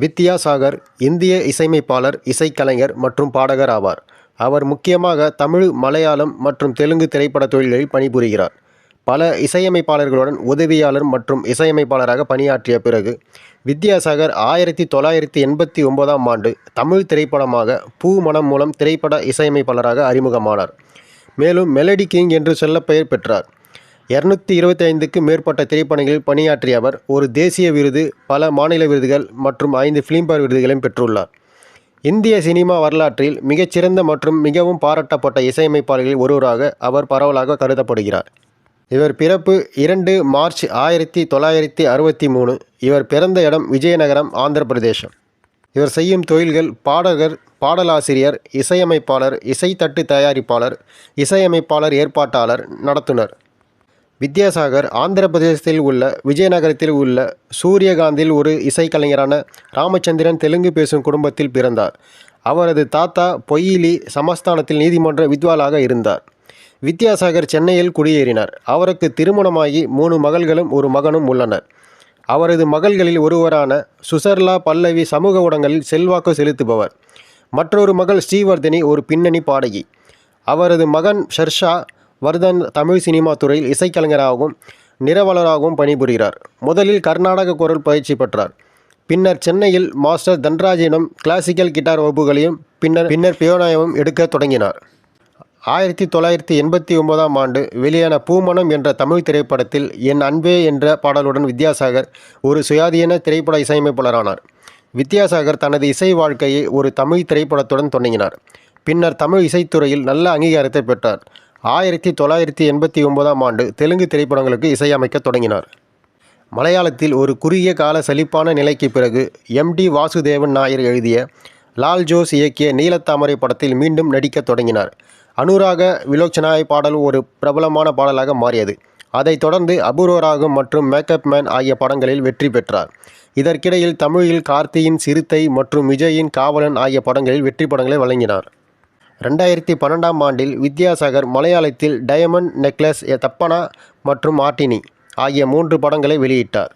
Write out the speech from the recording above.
வித்யாசாகர் இந்திய இசையமைப்பாளர் இசைக்கலைஞர் மற்றும் பாடகர் ஆவார். அவர் முக்கியமாக தமிழ் மலையாளம் மற்றும் தெலுங்கு திரைப்பட தொழில்களில் பணிபுரிகிறார். பல இசையமைப்பாளர்களுடன் உதவியாளர் மற்றும் இசையமைப்பாளராக பணியாற்றிய பிறகு வித்யாசாகர் ஆயிரத்தி தொள்ளாயிரத்தி எண்பத்தி ஒன்பதாம் ஆண்டு தமிழ் திரைப்படமாக பூ மனம் மூலம் திரைப்பட இசையமைப்பாளராக அறிமுகமானார். மேலும் மெலடி கிங் என்று செல்லப்பெயர் பெற்றார். இரநூத்தி இருபத்தி ஐந்துக்கு மேற்பட்ட திரைப்படங்களில் பணியாற்றிய அவர் ஒரு தேசிய விருது பல மாநில விருதுகள் மற்றும் ஐந்து ஃபிலிம்பேர் விருதுகளையும் பெற்றுள்ளார். இந்திய சினிமா வரலாற்றில் மிகச்சிறந்த மற்றும் மிகவும் பாராட்டப்பட்ட இசையமைப்பாளர்களில் ஒருவராக அவர் பரவலாக கருதப்படுகிறார். இவர் பிறப்பு இரண்டு மார்ச் ஆயிரத்தி தொள்ளாயிரத்தி அறுபத்தி மூணு. இவர் பிறந்த இடம் விஜயநகரம் ஆந்திர பிரதேசம். இவர் செய்யும் தொழில்கள் பாடகர் பாடலாசிரியர் இசையமைப்பாளர் இசைத்தட்டு தயாரிப்பாளர் இசையமைப்பாளர் ஏற்பாட்டாளர் நடத்துனர். வித்யாசாகர் ஆந்திர பிரதேசத்தில் உள்ள விஜயநகரத்தில் உள்ள சூரியகாந்தில் ஒரு இசைக்கலைஞரான ராமச்சந்திரன் தெலுங்கு பேசும் குடும்பத்தில் பிறந்தார். அவரது தாத்தா பொய்யிலி சமஸ்தானத்தில் நீதிமன்ற வித்வாலாக இருந்தார். வித்யாசாகர் சென்னையில் குடியேறினார். அவருக்கு திருமணமாகி மூணு மகள்களும் ஒரு மகனும் உள்ளனர். அவரது மகள்களில் ஒருவரான சுசர்லா பல்லவி சமூக ஊடகங்களில் செல்வாக்கு செலுத்துபவர். மற்றொரு மகள் ஸ்ரீவர்தினி ஒரு பின்னணி பாடகி. அவரது மகன் ஷர்ஷா வர்தன் தமிழ் சினிமா துறையில் இசைக்கலைஞராகவும் நிறவலராகவும் பணிபுரிகிறார். முதலில் கர்நாடக குரல் பயிற்சி பெற்றார். பின்னர் சென்னையில் மாஸ்டர் தன்ராஜிடம் கிளாசிக்கல் கிட்டார் வகுப்புகளையும் பின்னர் பின்னர் பியோனாயமும் எடுக்க தொடங்கினார். ஆயிரத்தி தொள்ளாயிரத்தி எண்பத்தி ஒன்பதாம் ஆண்டு வெளியான பூமணம் என்ற தமிழ் திரைப்படத்தில் என் அன்பே என்ற பாடலுடன் வித்யாசாகர் ஒரு சுயாதீன திரைப்பட இசையமைப்பாளரானார். வித்யாசாகர் தனது இசை வாழ்க்கையை ஒரு தமிழ் திரைப்படத்துடன் தொடங்கினார். பின்னர் தமிழ் இசைத்துறையில் நல்ல அங்கீகாரத்தை பெற்றார். ஆயிரத்தி தொள்ளாயிரத்தி எண்பத்தி ஒன்பதாம் ஆண்டு தெலுங்கு திரைப்படங்களுக்கு இசையமைக்க தொடங்கினார். மலையாளத்தில் ஒரு குறுகிய கால சலிப்பான நிலைக்கு பிறகு எம் டி வாசுதேவன் நாயர் எழுதிய லால் ஜோஸ் இயக்கிய நீலத்தாமரை படத்தில் மீண்டும் நடிக்கத் தொடங்கினார். அனுராக விலோச்சனாய் பாடல் ஒரு பிரபலமான பாடலாக மாறியது. அதைத் தொடர்ந்து அபூர்வராகம் மற்றும் மேக்கப் மேன் ஆகிய படங்களில் வெற்றி பெற்றார். இதற்கிடையில் தமிழில் கார்த்தியின் சிறுத்தை மற்றும் விஜயின் காவலன் ஆகிய படங்களில் வெற்றி படங்களை வழங்கினார். ரெண்டாயிரத்தி பன்னெண்டாம் ஆண்டில் வித்யாசாகர் மலையாளத்தில் டயமண்ட் நெக்லஸ் எ தப்பனா மற்றும் ஆர்டினி ஆகிய மூன்று படங்களை வெளியிட்டார்.